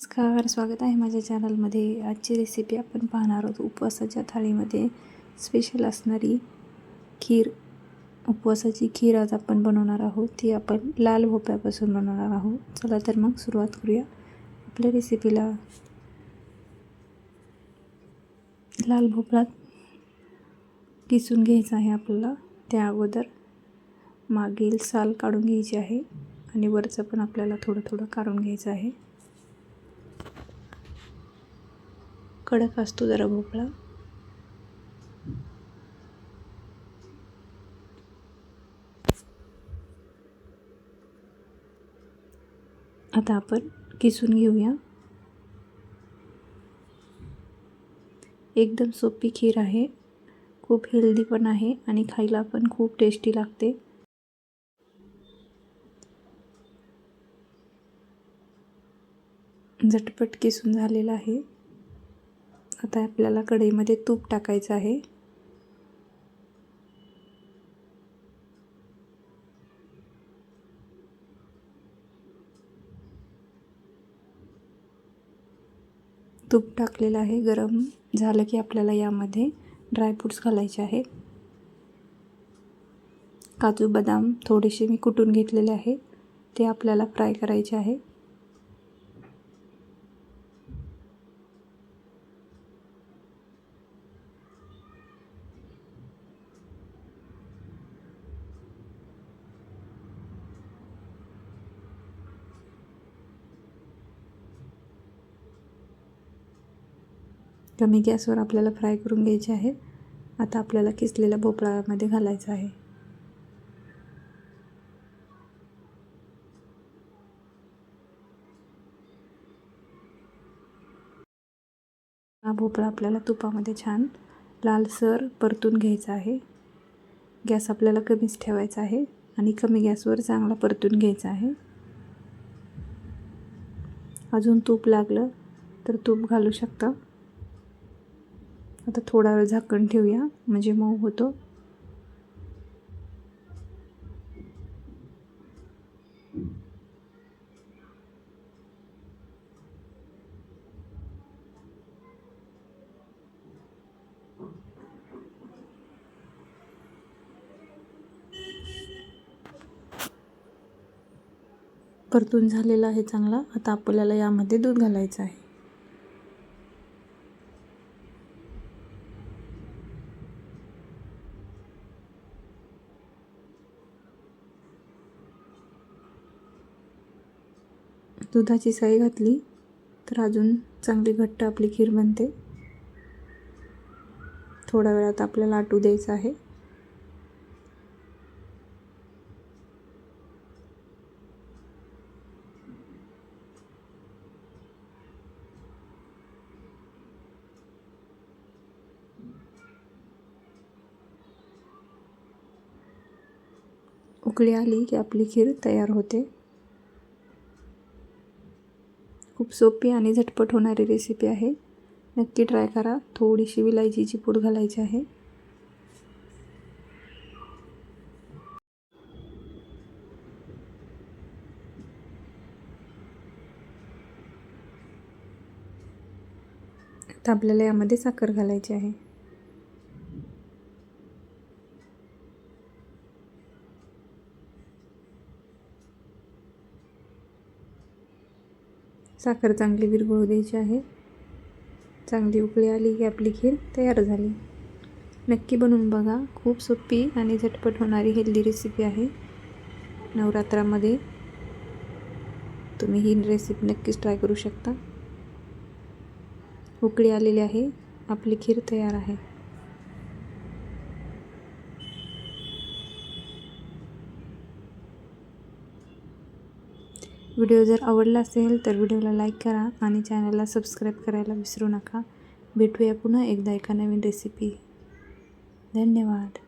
नमस्कार स्वागत आहे माझ्या चॅनलमध्ये. आजची रेसिपी आपण पाहणार आहोत उपवासाच्या थाळीमध्ये स्पेशल असणारी खीर. उपवासाची खीर आज आपण बनवणार आहोत. ती आपण लाल भोपळ्यापासून बनवणार आहोत. चला तर मग सुरुवात करूया आपल्या रेसिपीला लाल भोपळा किसून घ्यायचा आहे आपल्याला. त्या अगोदर मागील साल काढून घ्यायची आहे आणि वरचं पण आपल्याला थोडं थोडं काढून घ्यायचं आहे. कडक असतो जरा भोपळा. आता आपण किसून घेऊया. एकदम सोपी खीर आहे. खूप हेल्दी पण आहे आणि खायला पण खूप टेस्टी लागते. झटपट किसून झालेला आहे. आता आपल्याला कढईमध्ये तूप टाकायचं आहे. तूप टाकलेलं आहे. गरम झालं की आपल्याला यामध्ये ड्रायफ्रूट्स घालायचे आहे. काजू बदाम थोडेसे मी कुटून घेतलेले आहे. ते आपल्याला फ्राय करायचे आहे. कमी गॅसवर आपल्याला फ्राय करून घ्यायचे आहे. आता आपल्याला किसलेल्या भोपळ्यामध्ये घालायचं आहे. हा भोपळा आपल्याला तुपामध्ये छान लालसर परतून घ्यायचा आहे. गॅस आपल्याला कमीच ठेवायचा आहे आणि कमी गॅसवर चांगला परतून घ्यायचा आहे. अजून तूप लागलं तर तूप घालू शकता. आता थोडा वेळ झाकण ठेवूया. म्हणजे मऊ होतो. परतून झालेला आहे चांगला. आता आपल्याला यामध्ये दूध घालायचं आहे. दुधाची साई घातली तर अजून चांगली घट्ट आपली खीर बनते. थोड्या वेळात आपल्याला आटू द्यायचं आहे. उकळी आली की आपली खीर तयार होते. खूप सोपी आणि झटपट होणारी रेसिपी आहे. नक्की ट्राय करा. थोडीशी विलायचीची पूड घालायची आहे. आता आपल्याला यामध्ये साखर घालायची आहे. साखर चांगली विरघळू द्यायची आहे. चांगली उकळी आली की आपली खीर तयार झाली. नक्की बनवून बघा. खूप सोपी आणि झटपट होणारी हेल्दी रेसिपी आहे. नवरात्रामध्ये तुम्ही ही रेसिपी नक्कीच ट्राय करू शकता. उकळी आलेली आहे. आपली खीर तयार आहे. व्हिडिओ जर आवडला असेल तर व्हिडिओला लाईक करा आणि चॅनलला सबस्क्राईब करायला विसरू नका. भेटूया पुन्हा एकदा एका नवीन रेसिपी धन्यवाद.